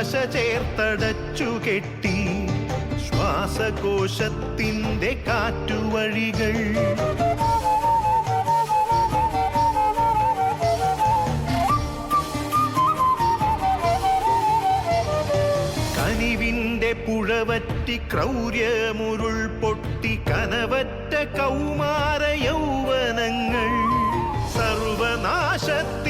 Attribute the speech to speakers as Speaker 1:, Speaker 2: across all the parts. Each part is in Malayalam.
Speaker 1: പുകക്കറപ്പശ ചേർത്തടച്ചു കെട്ടി. ശ്വാസകോശത്തിന്റെ കാറ്റുവഴികൾ. കനിവിന്റെ പുഴവറ്റി ക്രൗര്യമുരുൾ പൊട്ടി കനവറ്റ കൗമാര യൗവനങ്ങൾ. സർവനാശത്തിന്റെ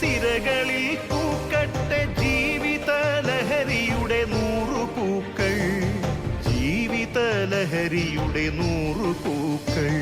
Speaker 1: സിരകളിൽ പൂക്കട്ടെ ജീവിത ലഹരിയുടെ നൂറു പൂക്കൾ. ജീവിത ലഹരിയുടെ നൂറു പൂക്കൾ.